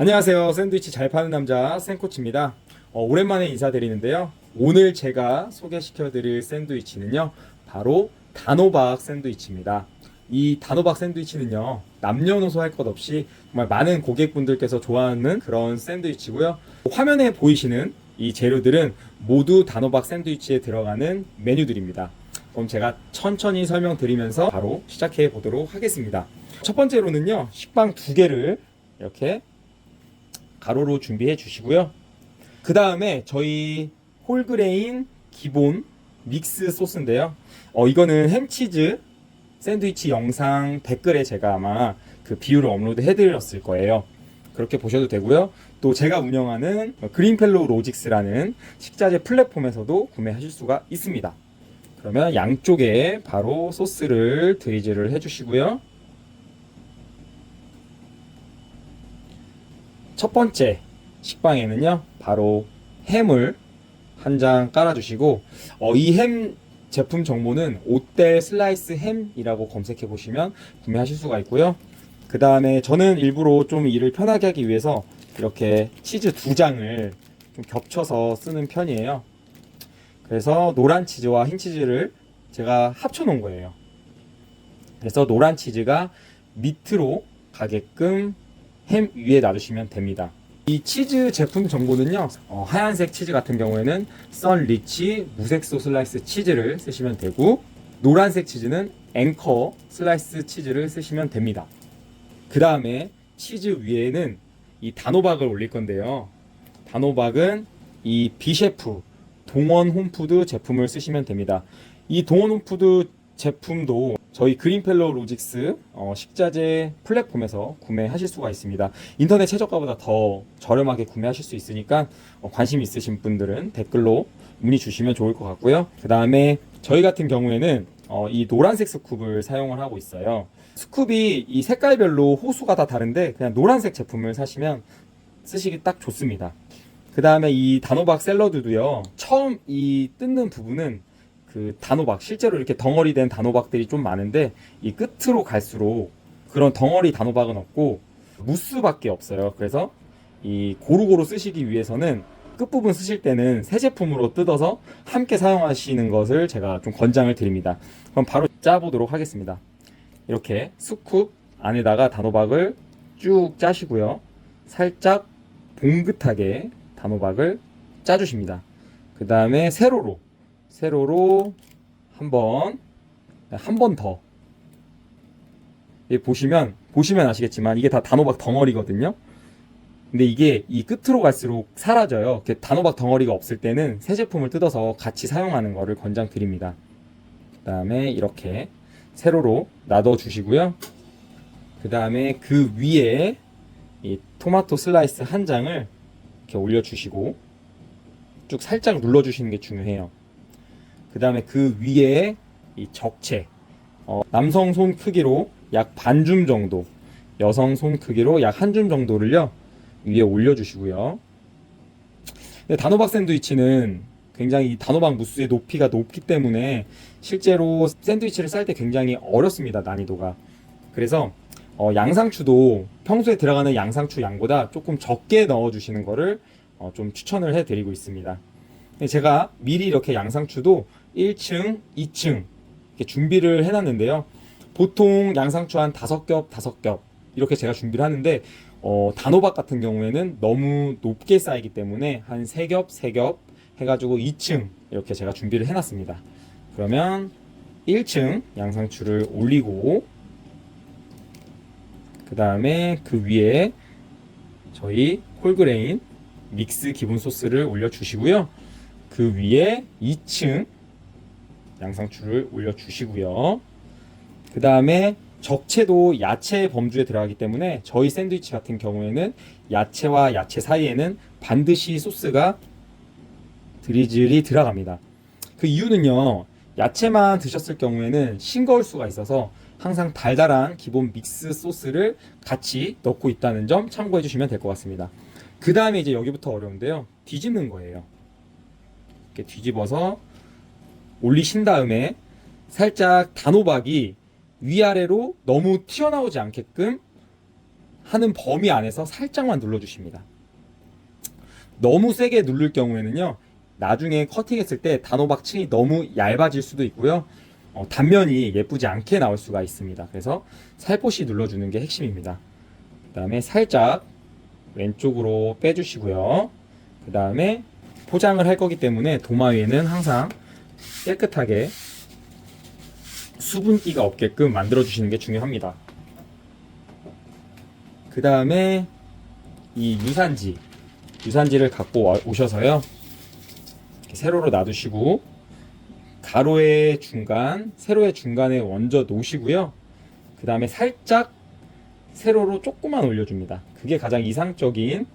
안녕하세요. 샌드위치 잘 파는 남자 샌코치입니다. 어, 오랜만에 인사드리는데요. 오늘 제가 소개시켜드릴 샌드위치는요. 바로 단호박 샌드위치입니다. 이 단호박 샌드위치는요. 남녀노소 할 것 없이 정말 많은 고객분들께서 좋아하는 그런 샌드위치고요. 화면에 보이시는 이 재료들은 모두 단호박 샌드위치에 들어가는 메뉴들입니다. 그럼 제가 천천히 설명드리면서 바로 시작해 보도록 하겠습니다. 첫 번째로는요. 식빵 두 개를 이렇게 가로로 준비해 주시고요. 그 다음에 저희 홀그레인 기본 믹스 소스인데요. 어, 이거는 햄치즈 샌드위치 영상 댓글에 제가 아마 그 비율을 업로드 해드렸을 거예요. 그렇게 보셔도 되고요. 또 제가 운영하는 그린펠로우 로직스라는 식자재 플랫폼에서도 구매하실 수가 있습니다. 그러면 양쪽에 바로 소스를 드리즈를 해주시고요. 첫 번째 식빵에는요, 바로 햄을 한 장 깔아주시고, 어, 이햄 제품 정보는 오델 슬라이스 햄이라고 검색해 보시면 구매하실 수가 있고요. 그 다음에 저는 일부러 좀 일을 편하게 하기 위해서 이렇게 치즈 두 장을 좀 겹쳐서 쓰는 편이에요. 그래서 노란 치즈와 흰 치즈를 제가 합쳐 놓은 거예요. 그래서 노란 치즈가 밑으로 가게끔 햄 위에 놔두시면 됩니다. 이 치즈 제품 정보는요, 어, 하얀색 치즈 같은 경우에는 썬 리치 무색소 슬라이스 치즈를 쓰시면 되고, 노란색 치즈는 앵커 슬라이스 치즈를 쓰시면 됩니다. 그 다음에 치즈 위에는 이 단호박을 올릴 건데요. 단호박은 이 비셰프 동원 홈푸드 제품을 쓰시면 됩니다. 이 동원 홈푸드 제품도 저희 그린펠로 로직스 어, 식자재 플랫폼에서 구매하실 수가 있습니다. 인터넷 최저가보다 더 저렴하게 구매하실 수 있으니까 어, 관심 있으신 분들은 댓글로 문의 주시면 좋을 것 같고요. 그 다음에 저희 같은 경우에는 어, 이 노란색 스쿱을 사용을 하고 있어요. 스쿱이 이 색깔별로 호수가 다 다른데 그냥 노란색 제품을 사시면 쓰시기 딱 좋습니다. 그 다음에 이 단호박 샐러드도요. 처음 이 뜯는 부분은 그 단호박 실제로 이렇게 덩어리 된 단호박들이 좀 많은데 이 끝으로 갈수록 그런 덩어리 단호박은 없고 무스밖에 없어요. 그래서 이 고루고루 쓰시기 위해서는 끝부분 쓰실 때는 새 제품으로 뜯어서 함께 사용하시는 것을 제가 좀 권장을 드립니다. 그럼 바로 짜보도록 하겠습니다. 이렇게 스쿱 안에다가 단호박을 쭉 짜시고요. 살짝 봉긋하게 단호박을 짜주십니다. 그 다음에 세로로 세로로 한 번, 한 번 더. 예, 보시면, 보시면 아시겠지만 이게 다 단호박 덩어리거든요. 근데 이게 이 끝으로 갈수록 사라져요. 단호박 덩어리가 없을 때는 새 제품을 뜯어서 같이 사용하는 거를 권장드립니다. 그 다음에 이렇게 세로로 놔둬 주시고요. 그 다음에 그 위에 이 토마토 슬라이스 한 장을 이렇게 올려주시고 쭉 살짝 눌러주시는 게 중요해요. 그 다음에 그 위에 이 적채 어, 남성 손 크기로 약 반 줌 정도 여성 손 크기로 약 한 줌 정도를요 위에 올려주시고요. 근데 단호박 샌드위치는 굉장히 이 단호박 무스의 높이가 높기 때문에 실제로 샌드위치를 쌀 때 굉장히 어렵습니다 난이도가. 그래서 어, 양상추도 평소에 들어가는 양상추 양보다 조금 적게 넣어주시는 거를 어, 좀 추천을 해드리고 있습니다. 제가 미리 이렇게 양상추도 1층, 2층 이렇게 준비를 해놨는데요. 보통 양상추 한 5겹, 5겹 이렇게 제가 준비를 하는데 어, 단호박 같은 경우에는 너무 높게 쌓이기 때문에 한 3겹, 3겹 해가지고 2층 이렇게 제가 준비를 해놨습니다. 그러면 1층 양상추를 올리고 그 다음에 그 위에 저희 홀그레인 믹스 기본 소스를 올려주시고요. 그 위에 2층 양상추를 올려주시고요. 그 다음에 적채도 야채 범주에 들어가기 때문에 저희 샌드위치 같은 경우에는 야채와 야채 사이에는 반드시 소스가 드리즐이 들어갑니다. 그 이유는요, 야채만 드셨을 경우에는 싱거울 수가 있어서 항상 달달한 기본 믹스 소스를 같이 넣고 있다는 점 참고해 주시면 될 것 같습니다. 그 다음에 이제 여기부터 어려운데요. 뒤집는 거예요. 이렇게 뒤집어서 올리신 다음에 살짝 단호박이 위아래로 너무 튀어나오지 않게끔 하는 범위 안에서 살짝만 눌러주십니다. 너무 세게 누를 경우에는요, 나중에 커팅했을 때 단호박 층이 너무 얇아질 수도 있고요, 어, 단면이 예쁘지 않게 나올 수가 있습니다. 그래서 살포시 눌러주는 게 핵심입니다. 그 다음에 살짝 왼쪽으로 빼주시고요. 그 다음에 포장을 할 거기 때문에 도마 위에는 항상 깨끗하게 수분기가 없게끔 만들어 주시는 게 중요합니다. 그 다음에 이 유산지, 유산지를 갖고 와- 오셔서요. 세로로 놔두시고 가로의 중간, 세로의 중간에 얹어 놓으시고요. 그 다음에 살짝 세로로 조금만 올려줍니다. 그게 가장 이상적인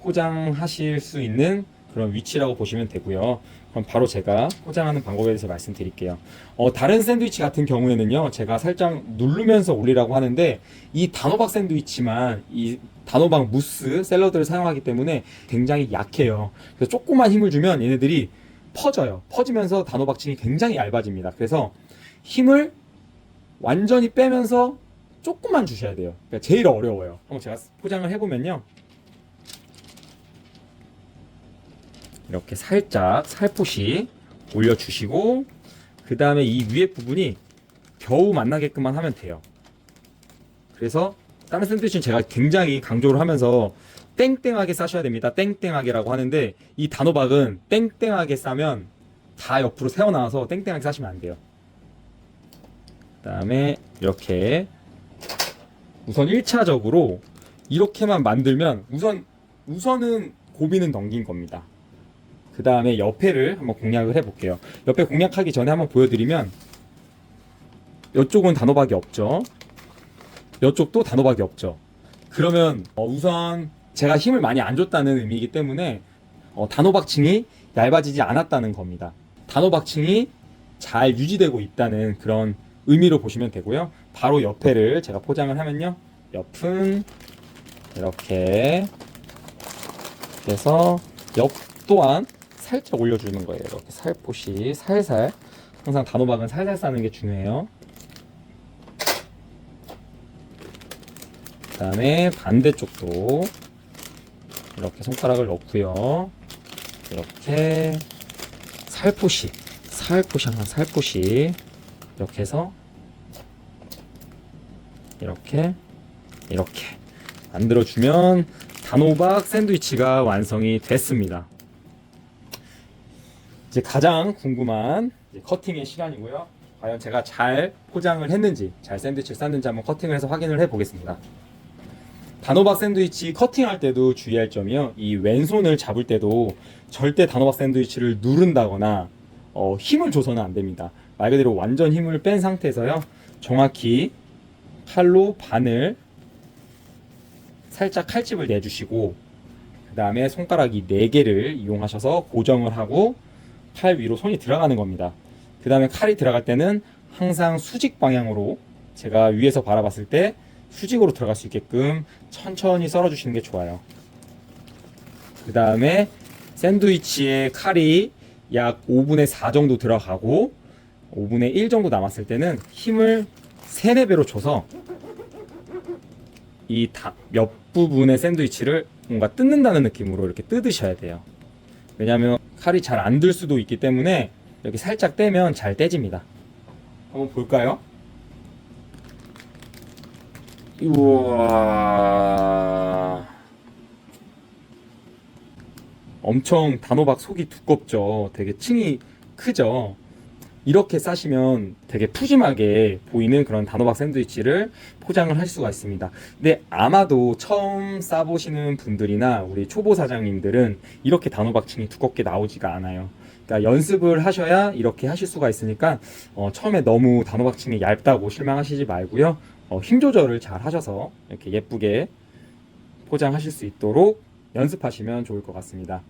포장하실 수 있는 그런 위치라고 보시면 되고요. 그럼 바로 제가 포장하는 방법에 대해서 말씀드릴게요. 어, 다른 샌드위치 같은 경우에는요, 제가 살짝 누르면서 올리라고 하는데, 이 단호박 샌드위치만 이 단호박 무스 샐러드를 사용하기 때문에 굉장히 약해요. 그래서 조금만 힘을 주면 얘네들이 퍼져요. 퍼지면서 단호박층이 굉장히 얇아집니다. 그래서 힘을 완전히 빼면서 조금만 주셔야 돼요. 그러니까 제일 어려워요. 한번 제가 포장을 해보면요. 이렇게 살짝 살포시 올려주시고 그 다음에 이 위에 부분이 겨우 만나게끔만 하면 돼요. 그래서 다른 샌드위치는 제가 굉장히 강조를 하면서 땡땡하게 싸셔야 됩니다. 땡땡하게라고 하는데 이 단호박은 땡땡하게 싸면 다 옆으로 새어나와서 땡땡하게 싸시면 안 돼요. 그다음에 이렇게 우선 1차적으로 이렇게만 만들면 우선 우선은 고비는 넘긴 겁니다. 그 다음에 옆에를 한번 공략을 해볼게요. 옆에 공략하기 전에 한번 보여드리면 이쪽은 단호박이 없죠. 이쪽도 단호박이 없죠. 그러면 어, 우선 제가 힘을 많이 안 줬다는 의미이기 때문에 어, 단호박층이 얇아지지 않았다는 겁니다. 단호박층이 잘 유지되고 있다는 그런 의미로 보시면 되고요. 바로 옆에를 제가 포장을 하면요. 옆은 이렇게 해서 옆 또한 살짝 올려주는 거예요. 이렇게 살포시 살살. 항상 단호박은 살살 싸는 게 중요해요. 그 다음에 반대쪽도 이렇게 손가락을 넣고요. 이렇게 살포시, 살포시 항상 살포시 이렇게 해서 이렇게 이렇게 만들어주면 단호박 샌드위치가 완성이 됐습니다. 이제 가장 궁금한 이제 커팅의 시간이고요. 과연 제가 잘 포장을 했는지, 잘 샌드위치를 쌌는지 한번 커팅을 해서 확인을 해보겠습니다. 단호박 샌드위치 커팅할 때도 주의할 점이요. 이 왼손을 잡을 때도 절대 단호박 샌드위치를 누른다거나 어, 힘을 줘서는 안 됩니다. 말 그대로 완전 힘을 뺀 상태에서요. 정확히 칼로 반을 살짝 칼집을 내주시고 그 다음에 손가락이 4개를 이용하셔서 고정을 하고 칼 위로 손이 들어가는 겁니다. 그 다음에 칼이 들어갈 때는 항상 수직 방향으로 제가 위에서 바라봤을 때 수직으로 들어갈 수 있게끔 천천히 썰어주시는 게 좋아요. 그 다음에 샌드위치의 칼이 약 5분의 4 정도 들어가고 5분의 1 정도 남았을 때는 힘을 3, 4배로 줘서 이 옆 부분의 샌드위치를 뭔가 뜯는다는 느낌으로 이렇게 뜯으셔야 돼요. 왜냐하면 칼이 잘 안 들 수도 있기 때문에 이렇게 살짝 떼면 잘 떼집니다. 한번 볼까요? 우와. 엄청 단호박 속이 두껍죠. 되게 층이 크죠. 이렇게 싸시면 되게 푸짐하게 보이는 그런 단호박 샌드위치를 포장을 할 수가 있습니다. 근데 아마도 처음 싸보시는 분들이나 우리 초보 사장님들은 이렇게 단호박층이 두껍게 나오지가 않아요. 그러니까 연습을 하셔야 이렇게 하실 수가 있으니까 어, 처음에 너무 단호박층이 얇다고 실망하시지 말고요. 어, 힘 조절을 잘 하셔서 이렇게 예쁘게 포장하실 수 있도록 연습하시면 좋을 것 같습니다.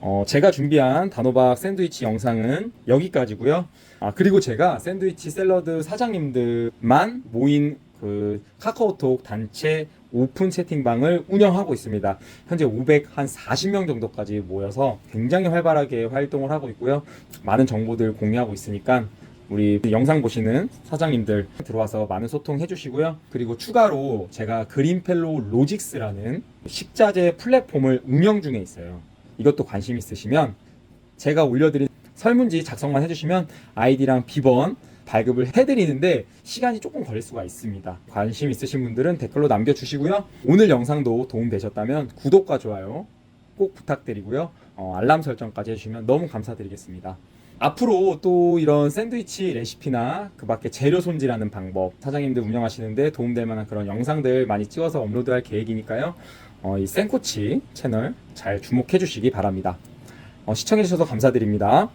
어, 제가 준비한 단호박 샌드위치 영상은 여기까지고요. 아, 그리고 제가 샌드위치 샐러드 사장님들만 모인 그 카카오톡 단체 오픈 채팅방을 운영하고 있습니다. 현재 500, 한 40명 정도까지 모여서 굉장히 활발하게 활동을 하고 있고요. 많은 정보들 공유하고 있으니까 우리 영상 보시는 사장님들 들어와서 많은 소통해 주시고요. 그리고 추가로 제가 그린펠로우 로직스라는 식자재 플랫폼을 운영 중에 있어요. 이것도 관심 있으시면 제가 올려드린 설문지 작성만 해주시면 아이디랑 비번 발급을 해드리는데 시간이 조금 걸릴 수가 있습니다. 관심 있으신 분들은 댓글로 남겨주시고요. 오늘 영상도 도움되셨다면 구독과 좋아요 꼭 부탁드리고요. 어, 알람 설정까지 해주시면 너무 감사드리겠습니다. 앞으로 또 이런 샌드위치 레시피나 그 밖에 재료 손질하는 방법 사장님들 운영하시는데 도움될 만한 그런 영상들 많이 찍어서 업로드할 계획이니까요. 어, 이 샌코치 채널 잘 주목해 주시기 바랍니다. 어, 시청해 주셔서 감사드립니다.